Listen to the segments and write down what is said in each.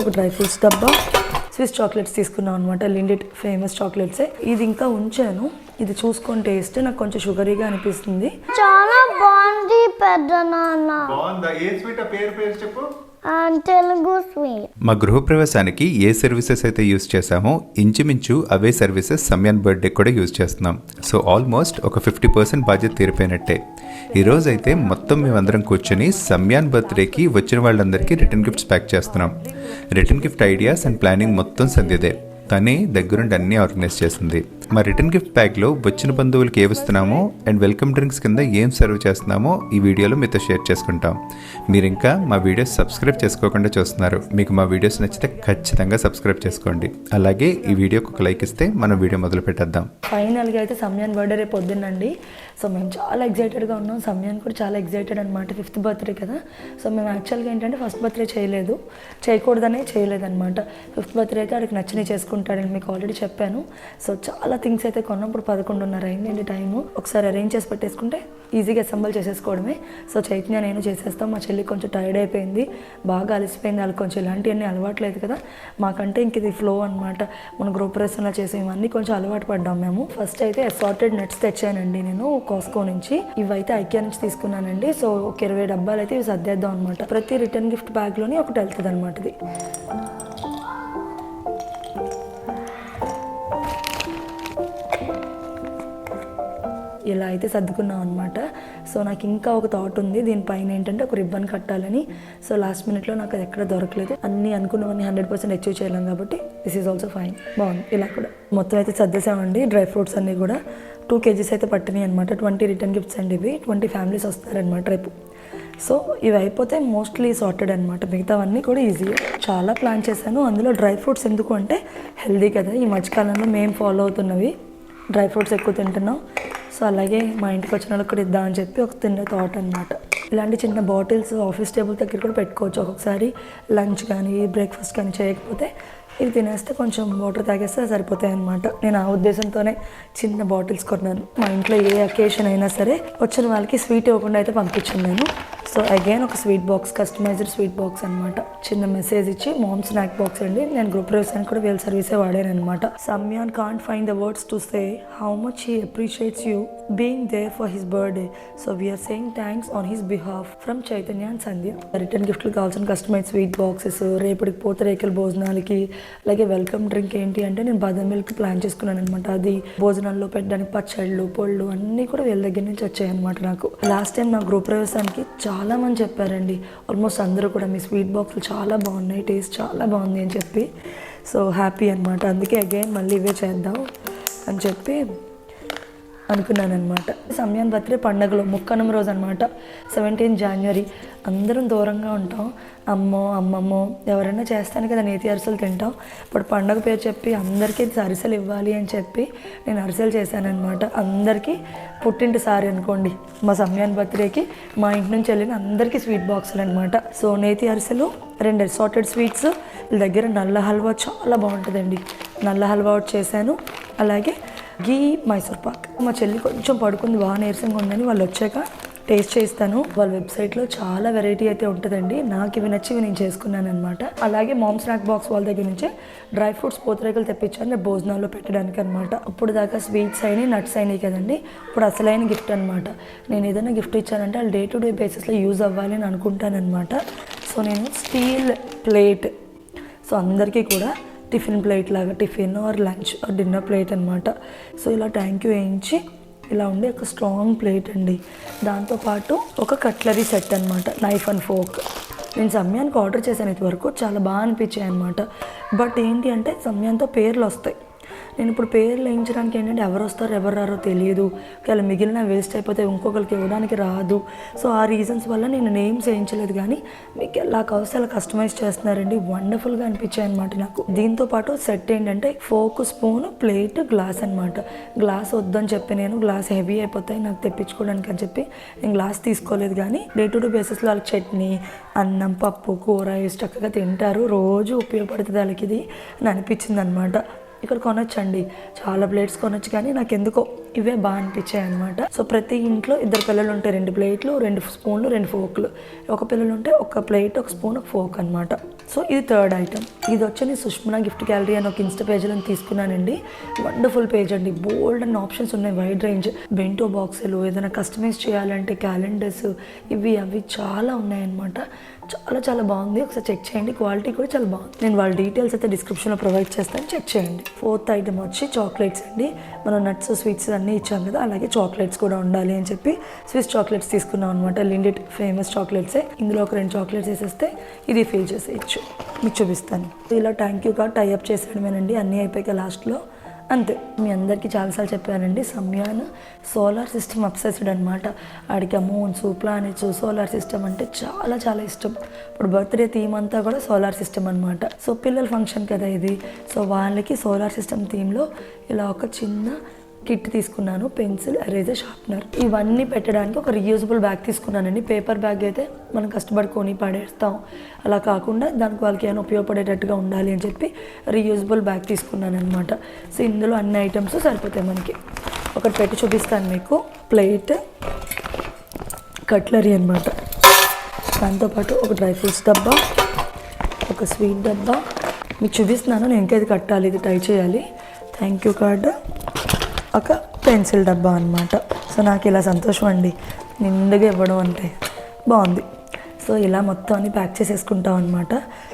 ఒక dry fruits డబ్బా Swiss chocolates తీసుకున్నాం అనమాట లిండెడ్ ఫేమస్ చాక్లెట్సే. ఇది ఇంకా ఉంచాను. ఇది చూసుకొని టేస్ట్ నాకు కొంచెం షుగరీగా అనిపిస్తుంది. చాలా బాగుంది పెద్ద నాన్న. బాగుందా? ఏ స్వీట్ ఆ పేరు పేరు చెప్పు. తెలుగు స్వీట్. మా గృహప్రవేశానికి ఏ సర్వీసెస్ అయితే యూస్ చేసామో ఇంచుమించు అవే సర్వీసెస్ సమ్యాన్ బర్త్డే కూడా యూస్ చేస్తున్నాం. సో ఆల్మోస్ట్ ఒక ఫిఫ్టీ పర్సెంట్ బాధ్యత తీరిపోయినట్టే. ఈరోజు అయితే మొత్తం మేమందరం కూర్చొని సమ్యాన్ బర్త్డేకి వచ్చిన వాళ్ళందరికీ రిటర్న్ గిఫ్ట్స్ ప్యాక్ చేస్తున్నాం. Return gift ideas and planning మొత్తం సంధ్యదే. తనే దగ్గరుండి అన్నీ ఆర్గనైజ్ చేసింది. మా రిటర్న్ గిఫ్ట్ ప్యాక్లో వచ్చిన బంధువులకి ఏమిస్తున్నామో అండ్ వెల్కమ్ డ్రింక్స్ కింద ఏం సర్వ్ చేస్తున్నామో ఈ వీడియోలో మీతో షేర్ చేసుకుంటాం. మీరు ఇంకా మా వీడియోస్ సబ్స్క్రైబ్ చేసుకోకుండా చూస్తున్నారు. మీకు మా వీడియోస్ నచ్చితే ఖచ్చితంగా సబ్స్క్రైబ్ చేసుకోండి. అలాగే ఈ వీడియోకి ఒక లైక్ ఇస్తే మనం వీడియో మొదలు పెట్టేద్దాం. ఫైనల్గా అయితే సమయాన్ బర్త్డే రేపు పొద్దున్నండి. సో మేము చాలా ఎగ్జైటెడ్గా ఉన్నాం. సమయాన్ కూడా చాలా ఎగ్జైటెడ్ అనమాట ఫిఫ్త్ బర్త్డే కదా. సో మేము యాక్చువల్గా ఏంటంటే ఫస్ట్ బర్త్డే చేయలేదు. చేయకూడదనే చేయలేదన్నమాట. ఫిఫ్త్ బర్త్డే అయితే ఆడికి నచ్చినవి చేసుకుంటాడని మీకు ఆల్రెడీ చెప్పాను. సో చాలా థింగ్స్ అయితే కొన్నప్పుడు పదకొండున్నర అయిందండి టైము. ఒకసారి అరేంజ్ చేసి పెట్టేసుకుంటే ఈజీగా అసెంబుల్ చేసేసుకోవడమే. సో చైతన్య నేను చేసేస్తాం. మా చెల్లి కొంచెం టైర్డ్ అయిపోయింది. బాగా అలసిపోయింది. వాళ్ళకి కొంచెం ఇలాంటివన్నీ అలవాట్లేదు కదా. మాకంటే ఇంక ఇది ఫ్లో అనమాట మన గృహప్రవేశంలో చేసే ఇవన్నీ కొంచెం అలవాటు పడ్డాం మేము. ఫస్ట్ అయితే అసార్టెడ్ నెట్స్ తెచ్చానండి నేను కోస్కో నుంచి. ఇవైతే ఐక్యా నుంచి తీసుకున్నానండి. సో ఒక ఇరవై డబ్బాలు అయితే ఇవి సర్దేద్దాం అనమాట ప్రతి రిటర్న్ గిఫ్ట్ బ్యాగ్లోని ఒకటి వెళ్తుంది అనమాట ఇది. ఇలా అయితే సర్దుకున్నాం అనమాట సో నాకు ఇంకా ఒక థాట్ ఉంది. దీనిపైన ఏంటంటే ఒక రిబ్బన్ కట్టాలని. సో లాస్ట్ మినిట్లో నాకు అది ఎక్కడ దొరకలేదు. అన్నీ అనుకున్నవన్నీ హండ్రెడ్ పర్సెంట్ అచీవ్ చేయలేం కాబట్టి దిస్ ఈజ్ ఆల్సో ఫైన్ బాగుంది. ఇలా కూడా మొత్తం అయితే సర్దేశామండి డ్రై ఫ్రూట్స్ అన్నీ కూడా టూ కేజీస్ అయితే పట్టినాయి అనమాట ట్వంటీ రిటర్న్ గిఫ్ట్స్ అండి ఇవి. ట్వంటీ ఫ్యామిలీస్ వస్తారనమాట రేపు. సో ఇవి అయిపోతే మోస్ట్లీ సార్టెడ్ అనమాట మిగతావన్నీ కూడా ఈజీ చాలా ప్లాన్ చేశాను. అందులో డ్రై ఫ్రూట్స్ ఎందుకు అంటే హెల్దీ కదా. ఈ మధ్యకాలంలో మేము ఫాలో అవుతున్నవి. డ్రై ఫ్రూట్స్ ఎక్కువ తింటున్నాం. సో అలాగే మా ఇంటికి వచ్చిన వాళ్ళకి కూడా ఇద్దామని చెప్పి ఒక తిన్న థాట్ అనమాట ఇలాంటి చిన్న బాటిల్స్ ఆఫీస్ టేబుల్ దగ్గర కూడా పెట్టుకోవచ్చు. ఒక్కొక్కసారి లంచ్ కానీ బ్రేక్ఫాస్ట్ కానీ చేయకపోతే ఇవి తినేస్తే కొంచెం వాటర్ తాగేస్తే సరిపోతాయి అనమాట నేను ఆ ఉద్దేశంతోనే చిన్న బాటిల్స్ కొన్నాను. మా ఇంట్లో ఏ అకేషన్ అయినా సరే వచ్చిన వాళ్ళకి స్వీట్ ఇవ్వకుండా అయితే పంపించాను నేను. సో అగైన్ ఒక sweet box customized sweet box అనమాట చిన్న మెసేజ్ ఇచ్చి మామ్ స్నాక్ బాక్స్ అండి. నేను గ్రూప్ ప్రవేశానికి కూడా వీళ్ళ సర్వీసే వాడాను అనమాట Samyan can't find the words to say how much he appreciates you being there for his birthday so we're saying thanks on his behalf from Chaitanya and Sandhya return గిఫ్ట్లు కావాల్సిన కస్టమైజ్ స్వీట్ బాక్సెస్ రేపటికి పూతరేకల భోజనాలకి అలాగే welcome drink ఏంటి అంటే నేను బాదం milk plan చేసుకున్నాను అనమాట అది భోజనాల్లో పెట్టడానికి పచ్చళ్ళు పొళ్ళు అన్నీ కూడా వీళ్ళ దగ్గర నుంచి వచ్చాయన్నమాట నాకు. లాస్ట్ టైం నా గ్రూప్ ప్రవేశానికి చాలా మంది చెప్పారండి. ఆల్మోస్ట్ అందరూ కూడా మీ స్వీట్ బాక్సులు చాలా బాగున్నాయి టేస్ట్ చాలా బాగుంది అని చెప్పి. సో హ్యాపీ అనమాట అందుకే అగైన్ మళ్ళీ ఇవే చేద్దాం అని చెప్పి అనుకున్నాను అనమాట సమయాన్ని బర్త్డే పండగలో ముక్కనం రోజు అనమాట సెవెంటీన్ జనవరి అందరం దూరంగా ఉంటాం. అమ్మో అమ్మమ్మో ఎవరైనా చేస్తాను కదా నేతి అరిసెలు తింటాం. ఇప్పుడు పండగ పేరు చెప్పి అందరికీ అరిసెలు ఇవ్వాలి అని చెప్పి నేను అరిసెలు చేశానన్నమాట. అందరికీ పుట్టింటి సారీ అనుకోండి. మా సమయాన్ని బర్త్డేకి మా ఇంటి నుంచి వెళ్ళిన అందరికీ స్వీట్ బాక్సులు అనమాట సో నేతి అరిసెలు రెండు అసార్టెడ్ స్వీట్స్ వీళ్ళ దగ్గర నల్ల హల్వా చాలా బాగుంటుందండి. నల్ల హల్వా ఒకటి చేశాను. అలాగే గీ మైసూర్ పాక్. మా చెల్లి కొంచెం పడుకుంది బాగా నీరసంగా ఉందని వాళ్ళు వచ్చాక టేస్ట్ చేస్తాను. వాళ్ళ వెబ్సైట్లో చాలా వెరైటీ అయితే ఉంటుందండి. నాకు ఇవి నచ్చి నేను చేసుకున్నాను అనమాట అలాగే మామ్ స్నాక్ బాక్స్ వాళ్ళ దగ్గర నుంచి డ్రై ఫ్రూట్స్ పూతరేకలు తెప్పించాను నేను భోజనాల్లో పెట్టడానికి అనమాట అప్పుడు దాకా స్వీట్స్ అయినాయి నట్స్ అయినాయి కదండి. ఇప్పుడు అసలైన గిఫ్ట్ అనమాట నేను ఏదైనా గిఫ్ట్ ఇచ్చానంటే వాళ్ళు డే టు డే బేసిస్లో యూజ్ అవ్వాలి అని అనుకుంటానమాట సో నేను స్టీల్ ప్లేట్. సో అందరికీ కూడా టిఫిన్ ప్లేట్ లాగా tiffin or lunch or dinner plate అనమాట సో ఇలా థ్యాంక్ యూ వేయించి ఇలా ఉండే ఒక స్ట్రాంగ్ ప్లేట్ అండి. దాంతోపాటు ఒక కట్లరీ సెట్ అనమాట నైఫ్ అండ్ ఫోక్ నేను సమయానికి ఆర్డర్ చేశాను ఇది వరకు చాలా బాగా అనిపించాయి అనమాట బట్ ఏంటి అంటే సమయంతో పేర్లు వస్తాయి. నేను ఇప్పుడు పేర్లు వేయించడానికి ఏంటంటే ఎవరు వస్తారో ఎవరు రారో తెలియదు. ఒకవేళ మిగిలిన వేస్ట్ అయిపోతే ఇంకొకరికి ఇవ్వడానికి రాదు. సో ఆ రీజన్స్ వల్ల నేను నేమ్స్ వేయించలేదు కానీ మీకు ఎలా కావస్తే అలా కస్టమైజ్ చేస్తున్నారండి. వండర్ఫుల్గా అనిపించాయి అనమాట నాకు. దీంతో పాటు సెట్ ఏంటంటే ఫోక్ స్పూన్ ప్లేట్ గ్లాస్ అనమాట గ్లాస్ వద్దని చెప్పి నేను గ్లాస్ హెవీ అయిపోతాయి నాకు తెప్పించుకోవడానికి అని చెప్పి నేను గ్లాస్ తీసుకోలేదు కానీ డే టు డే బేసిస్లో వాళ్ళకి చట్నీ అన్నం పప్పు కూర వేసి చక్కగా తింటారు. రోజు ఉపయోగపడుతుంది వాళ్ళకి ఇది అని అనిపించింది అనమాట ఇక్కడ కొనొచ్చండి. చాలా ప్లేట్స్ కొనొచ్చు కానీ నాకు ఎందుకో ఇవే బాగా అనిపించాయి అనమాట సో ప్రతి ఇంట్లో ఇద్దరు పిల్లలు ఉంటే రెండు ప్లేట్లు రెండు స్పూన్లు రెండు ఫోక్లు ఒక పిల్లలు ఉంటే ఒక ప్లేట్ ఒక స్పూన్ ఒక ఫోక్ అనమాట సో ఇది థర్డ్ ఐటమ్ ఇది వచ్చి నేను సుష్మా గిఫ్ట్ గ్యాలరీ అని ఒక ఇన్స్టా పేజ్లో తీసుకున్నానండి. వండర్ఫుల్ పేజ్ అండి. బోల్డ్ అండ్ ఆప్షన్స్ ఉన్నాయి వైడ్ రేంజ్ బెంటో బాక్సులు ఏదైనా కస్టమైజ్ చేయాలంటే క్యాలెండర్స్ ఇవి అవి చాలా ఉన్నాయన్నమాట చాలా చాలా బాగుంది. ఒకసారి చెక్ చేయండి. క్వాలిటీ కూడా చాలా బాగుంది. నేను వాళ్ళ డీటెయిల్స్ అయితే డిస్క్రిప్షన్లో ప్రొవైడ్ చేస్తాను. చెక్ చేయండి. ఫోర్త్ ఐటమ్ వచ్చి చాక్లెట్స్ అండి. మనం నట్స్ స్వీట్స్ అన్నీ ఇచ్చాం కదా అలాగే చాక్లెట్స్ కూడా ఉండాలి అని చెప్పి స్విస్ చాక్లెట్స్ తీసుకున్నాం అనమాట లిండిట్ ఫేమస్ చాక్లెట్సే. ఇందులో ఒక రెండు చాక్లెట్స్ వేసేస్తే ఇది ఫిల్ చేసేయచ్చు. మీకు చూపిస్తాను. ఇలా thank you card tie up చేసేయడమేనండి. అన్నీ అయిపోయాక లాస్ట్లో అంతే. మీ అందరికీ చాలాసార్లు చెప్పానండి సమ్యాన్ సోలార్ సిస్టమ్ అప్సెస్డ్ అనమాట ఆడికి మూన్స్ ప్లానెట్స్ సోలార్ సిస్టమ్ అంటే చాలా చాలా ఇష్టం. ఇప్పుడు బర్త్డే థీమ్ అంతా కూడా సోలార్ సిస్టమ్ అనమాట సో పిల్లల ఫంక్షన్ కదా ఇది. సో వాళ్ళకి సోలార్ సిస్టమ్ థీమ్లో ఇలా ఒక చిన్న కిట్ తీసుకున్నాను పెన్సిల్ ఎరేజర్ షార్ప్నర్. ఇవన్నీ పెట్టడానికి ఒక రీయూజబుల్ బ్యాగ్ తీసుకున్నానండి. పేపర్ బ్యాగ్ అయితే మనం కష్టపడుకొని పడేస్తాం. అలా కాకుండా దానికి వాళ్ళకి ఏమైనా ఉపయోగపడేటట్టుగా ఉండాలి అని చెప్పి రీయూజబుల్ బ్యాగ్ తీసుకున్నాను అనమాట సో ఇందులో అన్ని ఐటమ్స్ సరిపోతాయి మనకి. ఒకటి పెట్టి చూపిస్తాను మీకు. ప్లేట్ కట్లరీ అనమాట దాంతోపాటు ఒక డ్రై ఫ్రూట్స్ డబ్బా ఒక స్వీట్ డబ్బా. మీకు చూపిస్తున్నాను నేను ఇంకా ఇది కట్టాలి ఇది ట్రై చేయాలి. థ్యాంక్ యూ కార్డ్ ఒక పెన్సిల్ డబ్బా అనమాట సో నాకు ఇలా సంతోషం అండి నిండుగా ఇవ్వడం అంటే బాగుంది. సో ఇలా మొత్తం అన్ని ప్యాక్ చేసేసుకుంటాం అనమాట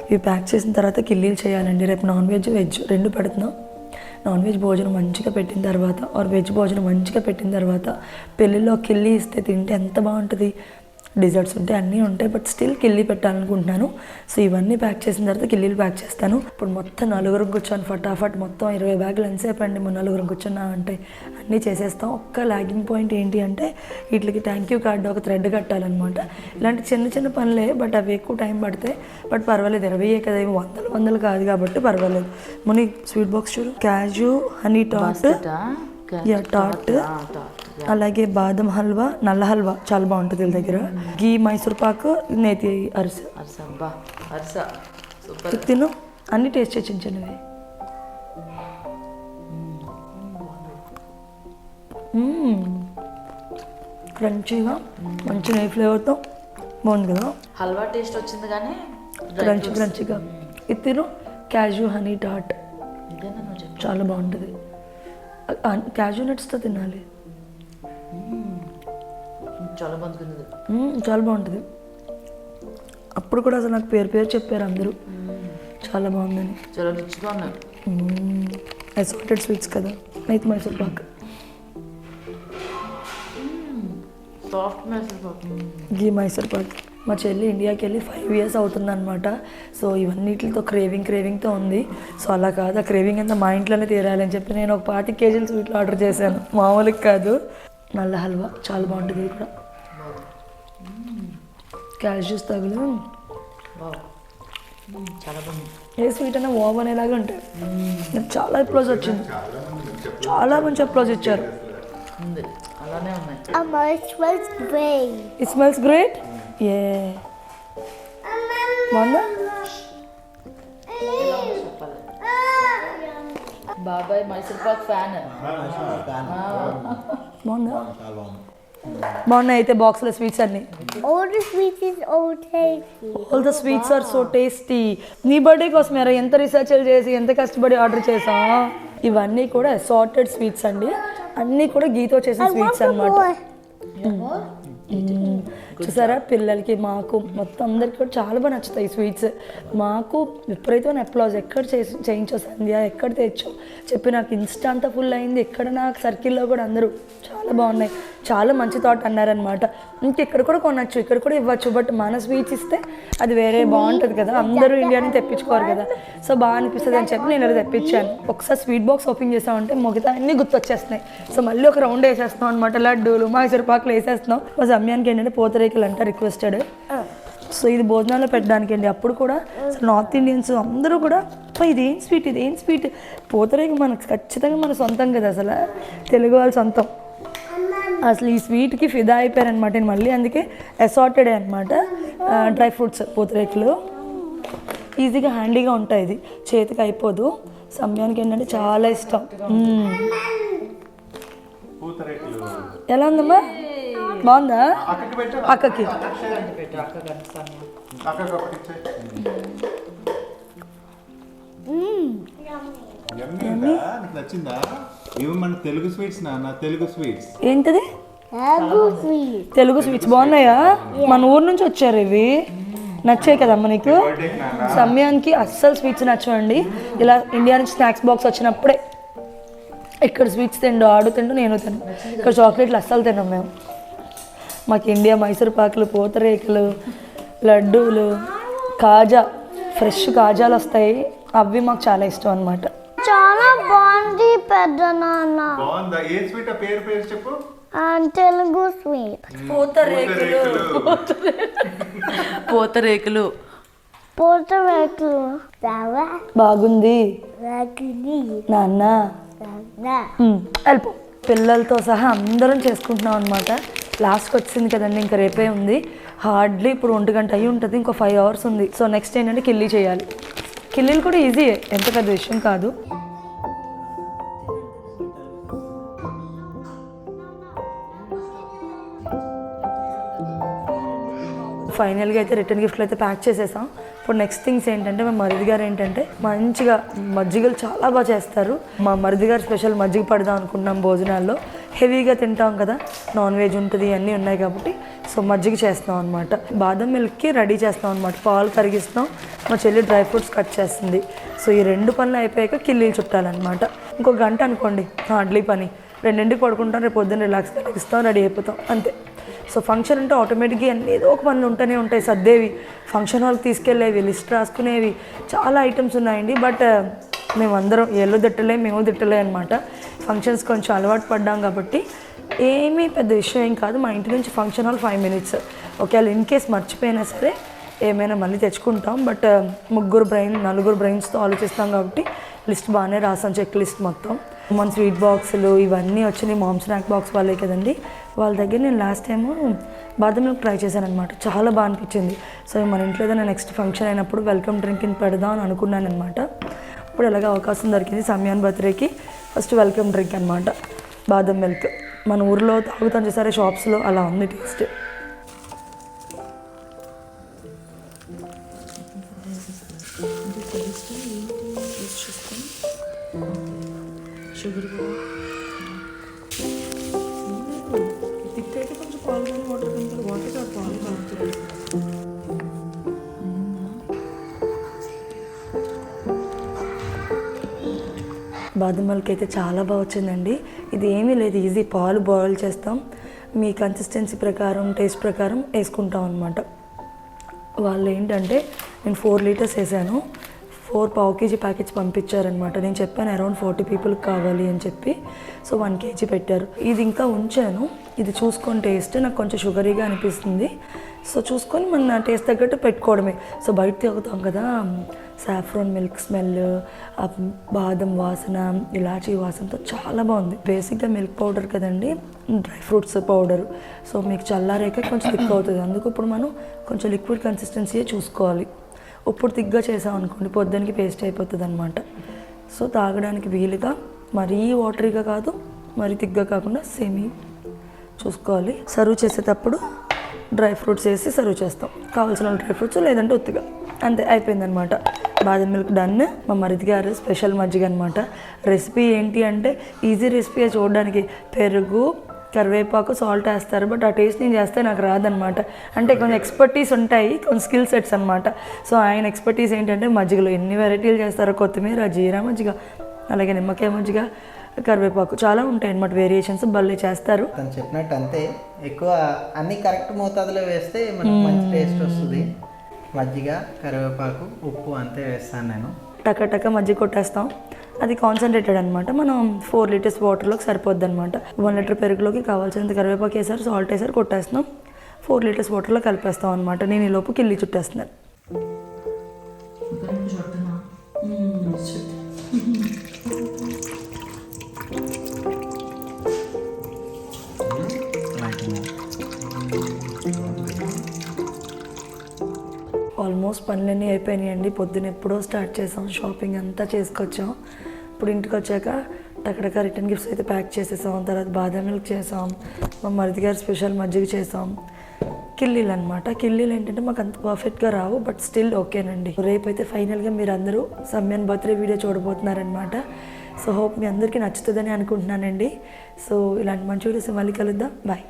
ఇవి ప్యాక్ చేసిన తర్వాత కిల్లీలు చేయాలండి. రేపు నాన్ వెజ్ వెజ్ రెండు పెడుతున్నాం. నాన్ వెజ్ భోజనం మంచిగా పెట్టిన తర్వాత ఆర్ వెజ్ భోజనం మంచిగా పెట్టిన తర్వాత పెళ్ళిలో కిల్లి ఇస్తే తింటే ఎంత బాగుంటుంది? డిజర్ట్స్ ఉంటాయి అన్నీ ఉంటాయి బట్ స్టిల్ కిల్లి పెట్టాలనుకుంటున్నాను. సో ఇవన్నీ ప్యాక్ చేసిన తర్వాత కిల్లీలు ప్యాక్ చేస్తాను. ఇప్పుడు మొత్తం నలుగురం కూర్చొని ఫటాఫట్ మొత్తం ఇరవై బ్యాగులు ఎంతసేపు అండి? మన నలుగురం కూర్చున్నా అంటే అన్నీ చేసేస్తాం. ఒక్క లాగింగ్ పాయింట్ ఏంటి అంటే వీటికి థ్యాంక్ యూ కార్డు ఒక థ్రెడ్ కట్టాలన్నమాట. ఇలాంటి చిన్న చిన్న పనులే బట్ అవి ఎక్కువ టైం పడతాయి బట్ పర్వాలేదు. ఇరవై కదా ఏమి వందలు వందలు కాదు కాబట్టి పర్వాలేదు. ముని స్వీట్ బాక్స్ చూడు. క్యాజు హనీ టాట్ టాట్ అలాగే బాదం హల్వా నల్ల హల్వా చాలా బాగుంటుంది వీళ్ళ దగ్గర. గీ మైసూర్ పాకు నేతి అరిసె. తిను. అన్ని టేస్ట్ చేసి చిన్నవి. క్రంచీగా మంచి నెయ్యి ఫ్లేవర్తో బాగుంది కదా? హల్వా టేస్ట్ వచ్చింది కానీ క్రంచీ క్రంచీగా. ఇది తిను. క్యాజు హనీ టాట్ చాలా బాగుంటుంది. క్యాజు నట్స్తో తినాలి. చాలా మ్మ్, చాలా బాగుంటుంది. అప్పుడు కూడా అసలు నాకు పేరు పేరు చెప్పారు అందరూ. చాలా బాగుందని. చాలా రిచ్గా ఉన్నాయి. అసార్టెడ్ స్వీట్స్ కదా. నైత్ మైసూర్ పాక్ సాఫ్ట్ మెసేజ్ గీ మైసూర్ పాక్ మా చెల్లి ఇండియాకి వెళ్ళి ఫైవ్ ఇయర్స్ అవుతుందన్నమాట. సో ఇవన్నిటితో క్రేవింగ్ క్రేవింగ్తో ఉంది. సో అలా కాదు ఆ క్రేవింగ్ అంతా మా ఇంట్లోనే తీరాలని చెప్పి నేను ఒక పాతి కేజీలు స్వీట్లు ఆర్డర్ చేశాను. మామూలుగా కాదు. నల్ల హల్వా చాలా బాగుంటుంది కూడా. క్యాష్యూస్ తగులు. చాలా బాగుంది ఏ స్వీట్ అయినా ఓవ్ అనేలాగా ఉంటాయి. నాకు చాలా అప్లోజ్ వచ్చింది. చాలా మంచి అప్లోజ్ ఇచ్చారు. ఇట్ స్మెల్స్ గ్రేట్ ఏ బాగుందా చెప్పాలి బాబాయ్ మైసూర్ పాక్ ఫ్యాన్ బాగుందా బాగున్నాయి అయితే బాక్స్లో స్వీట్స్ అన్నీ sweets is all tasty. All the sweets are so tasty నీ బర్త్డే కోసం ఎరా ఎంత రీసెర్చ్లు చేసి ఎంత కష్టపడి ఆర్డర్ చేసా ఇవన్నీ కూడా అసార్టెడ్ స్వీట్స్ అండి. అన్నీ కూడా గీతో చేసిన స్వీట్స్ అన్నమాట. చూసారా? పిల్లలకి మాకు మొత్తం అందరికి కూడా చాలా బాగా నచ్చుతాయి స్వీట్స్. మాకు విపరీతమైన అప్లాజ్ ఎక్కడ చేసి చేయించో సంధ్య? ఎక్కడ తెచ్చో చెప్పి నాకు ఇన్స్టా అంతా ఫుల్ అయింది. ఎక్కడ నాకు సర్కిల్లో కూడా అందరూ చాలా బాగున్నాయి. చాలా మంచి థాట్ అన్నారనమాట ఇంక ఇక్కడ కూడా కొనచ్చు ఇక్కడ కూడా ఇవ్వచ్చు. బట్ మన స్వీట్స్ ఇస్తే అది వేరే బాగుంటుంది కదా. అందరూ ఇండియా నుంచి తెప్పించుకోరు కదా. సో బాగా అనిపిస్తుంది అని చెప్పి నేను తెప్పించాను. ఒకసారి స్వీట్ బాక్స్ ఓపెన్ చేసామంటే మిగతా అన్నీ గుర్తొచ్చేస్తున్నాయి. సో మళ్ళీ ఒక రౌండ్ వేసేస్తున్నాం అనమాట లడ్డూలు మైసూర్ పాకులు వేసేస్తున్నాం. మా సమయానికి ఏంటంటే పూతరేకులు అంట రిక్వెస్టెడ్ సో ఇది భోజనాల్లో పెట్టడానికి అండి అప్పుడు కూడా అసలు నార్త్ ఇండియన్స్ అందరూ కూడా "అబ్బా, ఇదేం స్వీట్ ఇదేం స్వీట్ పూతరేకు మనకు ఖచ్చితంగా మన సొంతం కదా అసలు. తెలుగు వాళ్ళ సొంతం. అసలు ఈ స్వీట్కి ఫిదా అయిపోయారనమాట నేను మళ్ళీ అందుకే అసార్టెడ్ అనమాట డ్రై ఫ్రూట్స్ పూతరేకులు. ఈజీగా హ్యాండీగా ఉంటాయి ఇది. చేతికి అయిపోదు. సమయానికి ఏంటంటే చాలా ఇష్టం. ఎలా ఉందమ్మా? బాగుందా? అక్కకి మన తెలుగు స్వీట్స్ నాన్న తెలుగు స్వీట్స్. ఏంటిది. తెలుగు స్వీట్స్. బాగున్నాయా? మన ఊరు నుంచి వచ్చారు ఇవి. నచ్చాయి కదమ్మా నీకు? సమయానికి అస్సలు స్వీట్స్ నచ్చవండి. ఇలా ఇండియా నుంచి స్నాక్స్ బాక్స్ వచ్చినప్పుడే ఇక్కడ స్వీట్స్ తిండు ఆడు తిండు నేను తిండు ఇక్కడ చాక్లెట్లు అస్సలు తిన్నాం మేము. మాకు ఇండియా మైసూర్ పాకులు పూతరేకులు లడ్డూలు కాజా ఫ్రెష్ కాజాలు వస్తాయి. అవి మాకు చాలా ఇష్టం అనమాట చాలా బాగుంది పెద్ద నాన్న. బాగుందా? ఏ స్వీట్? ఆ పేరు పేరు చెప్పు. ఆ, తెలుగు స్వీట్. పూతరేకులు. పూతరేకులు. పూతరేకులు. బాగుంది. రగిలి నాన్న. వెళ్ళిపో. పిల్లలతో సహా అందరం చేసుకుంటున్నాం అనమాట లాస్ట్కి వచ్చింది కదండి ఇంకా రేపే ఉంది. హార్డ్లీ ఇప్పుడు ఒంటి గంట అయ్యి ఉంటుంది ఇంకో ఫైవ్ అవర్స్ ఉంది. సో నెక్స్ట్ ఏంటంటే కిల్లీ చేయాలి. కిల్లీలు కూడా ఈజీ ఎంత పెద్ద విషయం కాదు. ఫైనల్గా అయితే రిటర్న్ గిఫ్ట్లు అయితే ప్యాక్ చేసేసాం. ఇప్పుడు నెక్స్ట్ థింగ్స్ ఏంటంటే మా మరిది గారు ఏంటంటే మంచిగా మజ్జిగలు చాలా బాగా చేస్తారు. మా మరిది గారు స్పెషల్ మజ్జిగ పడదాం అనుకున్నాం భోజనాల్లో. హెవీగా తింటాం కదా నాన్ వెజ్ ఉంటుంది అన్నీ ఉన్నాయి కాబట్టి సో మజ్జిగ చేస్తాం అనమాట బాదం మిల్క్కి రెడీ చేస్తాం అనమాట పాలు కరిగిస్తాం మా చెల్లి డ్రై ఫ్రూట్స్ కట్ చేస్తుంది. సో ఈ రెండు పనులు అయిపోయాక కిల్లీలు చుట్టాలన్నమాట. ఇంకో గంట అనుకోండి హార్డ్లీ పని. రెండింటికి పడుకుంటాం రేపు పొద్దున్న రిలాక్స్గా ఇస్తాం రెడీ అయిపోతాం అంతే. సో ఫంక్షన్ అంటే ఆటోమేటిక్గా అన్ని ఏదో ఒక పనులు ఉంటూనే ఉంటాయి సర్దేవి. ఫంక్షన్ హాల్కి తీసుకెళ్ళేవి లిస్ట్ రాసుకునేవి. చాలా ఐటమ్స్ ఉన్నాయండి బట్ మేమందరం ఎల్లు తిట్టలే మేము తిట్టలే అనమాట ఫంక్షన్స్ కొంచెం అలవాటు పడ్డాం కాబట్టి ఏమీ పెద్ద విషయం ఏం కాదు. మా ఇంటి నుంచి ఫంక్షన్ హాల్ ఫైవ్ మినిట్స్ ఒకవేళ ఇన్ కేస్ మర్చిపోయినా సరే ఏమైనా మళ్ళీ తెచ్చుకుంటాం. బట్ um, ముగ్గురు బ్రెయిన్ నలుగురు బ్రెయిన్స్తో ఆలోచిస్తాం కాబట్టి లిస్ట్ బాగానే రాసాం చెక్ లిస్ట్ మొత్తం. మన స్వీట్ బాక్సులు ఇవన్నీ వచ్చినాయి. మామ్ స్నాక్ బాక్స్ వాళ్ళే కదండి. వాళ్ళ దగ్గర నేను last time badam milk try చేశాను అనమాట చాలా బాగా అనిపించింది. సో మన ఇంట్లో ఏదైనా నెక్స్ట్ ఫంక్షన్ అయినప్పుడు వెల్కమ్ డ్రింక్ ఇన్ పెడదాం అని అనుకున్నాను అనమాట ఇప్పుడు ఎలాగ అవకాశం దొరికింది. సమయాన్ బర్త్డేకి ఫస్ట్ వెల్కమ్ డ్రింక్ అనమాట బాదం మిల్క్. మన ఊర్లో తాగుతాం చూసారా షాప్స్లో అలా ఉంది టేస్ట్. బాదం మిల్క్ అయితే చాలా బాగా వచ్చిందండి. ఇది ఏమీ లేదు ఈజీ పాలు బాయిల్ చేస్తాం. మీ కన్సిస్టెన్సీ ప్రకారం టేస్ట్ ప్రకారం వేసుకుంటాం అనమాట వాళ్ళు ఏంటంటే నేను ఫోర్ లీటర్స్ వేసాను. ఫోర్ పావు కేజీ ప్యాకెట్స్ పంపించారనమాట నేను చెప్పాను అరౌండ్ ఫార్టీ పీపుల్కి కావాలి అని చెప్పి. సో వన్ కేజీ పెట్టారు. ఇది ఇంకా ఉంచాను. ఇది చూసుకొని టేస్ట్ నాకు కొంచెం షుగరీగా అనిపిస్తుంది. సో చూసుకొని మన నా టేస్ట్ తగ్గట్టు పెట్టుకోవడమే. సో బయట తిరుగుతాం కదా. సాఫ్రోన్ మిల్క్ స్మెల్ ఆ బాదం వాసన ఇలాచీ వాసనతో చాలా బాగుంది. బేసిక్గా మిల్క్ పౌడర్ కదండి డ్రై ఫ్రూట్స్ పౌడర్ సో మీకు చల్లారాక కొంచెం థిక్ అవుతుంది. అందుకు ఇప్పుడు మనం కొంచెం లిక్విడ్ కన్సిస్టెన్సీయే చూసుకోవాలి. ఇప్పుడు థిక్గా చేసాం అనుకోండి పొద్దునకి పేస్ట్ అయిపోతుంది అనమాట సో తాగడానికి వీలుగా మరీ వాటరీగా కాదు మరీ థిక్గా కాకుండా సెమీ చూసుకోవాలి. సర్వ్ చేసేటప్పుడు డ్రై ఫ్రూట్స్ వేసి సర్వ్ చేస్తాం. కావాల్సిన డ్రై ఫ్రూట్స్ లేదంటే ఉత్తిగా అంతే అయిపోయిందనమాట బాదం మిల్క్ డన్. మా మరిది గారు స్పెషల్ మజ్జిగ అనమాట రెసిపీ ఏంటి అంటే ఈజీ రెసిపీ చూడడానికి. పెరుగు కరివేపాకు సాల్ట్ వేస్తారు. బట్ ఆ టేస్ట్ నేను చేస్తే నాకు రాదనమాట అంటే కొంచెం ఎక్స్పర్టీస్ ఉంటాయి కొంచెం స్కిల్ సెట్స్ అనమాట సో ఆయన ఎక్స్పర్టీస్ ఏంటంటే మజ్జిగలో ఎన్ని వెరైటీలు చేస్తారో కొత్తిమీర జీరా మజ్జిగ అలాగే నిమ్మకాయ మజ్జిగ కరివేపాకు చాలా ఉంటాయి అనమాట వేరియేషన్స్ భలే చేస్తారు. తను చెప్పినట్టు అంతే. ఎక్కువ అన్ని కరెక్ట్ మోతాదులో వేస్తే మనకు మంచి టేస్ట్ వస్తుంది. మజ్జిగ కరివేపాకు ఉప్పు అంతే వేస్తాను నేను. టక టక మజ్జిగ కొట్టేస్తాం. అది కాన్సన్ట్రేటెడ్ అనమాట మనం ఫోర్ లీటర్స్ వాటర్లోకి సరిపోద్ది అనమాట వన్ లీటర్ పెరుగులోకి కావాల్సినంత కరివేపాకు వేసారు సాల్ట్ వేసారు కొట్టేస్తున్నాం. ఫోర్ లీటర్స్ వాటర్లో కలిపేస్తాం అనమాట నేను ఈ లోపు కిల్లి చుట్టేస్తున్నాను. ఆల్మోస్ట్ పనులన్నీ అయిపోయినాయండి. పొద్దున ఎప్పుడో స్టార్ట్ చేసాం. షాపింగ్ అంతా చేసుకొచ్చాం. ఇప్పుడు ఇంటికి వచ్చాక టకటక రిటర్న్ గిఫ్ట్స్ అయితే ప్యాక్ చేసేసాం. తర్వాత బాదం మిల్క్ చేసాం. మా మరిది గారు స్పెషల్ మజ్జిగ చేసాం. కిల్లీలు అనమాట కిల్లీలు ఏంటంటే మాకు అంత పర్ఫెక్ట్గా రావు బట్ స్టిల్ ఓకేనండి. రేపు అయితే ఫైనల్గా మీరు అందరూ సమ్యాన్ బర్త్డే వీడియో చూడబోతున్నారనమాట సో హోప్ మీ అందరికీ నచ్చుతుందని అనుకుంటున్నానండి. సో ఇలాంటి మంచి వీడియోస్ మళ్ళీ కలుద్దాం. బాయ్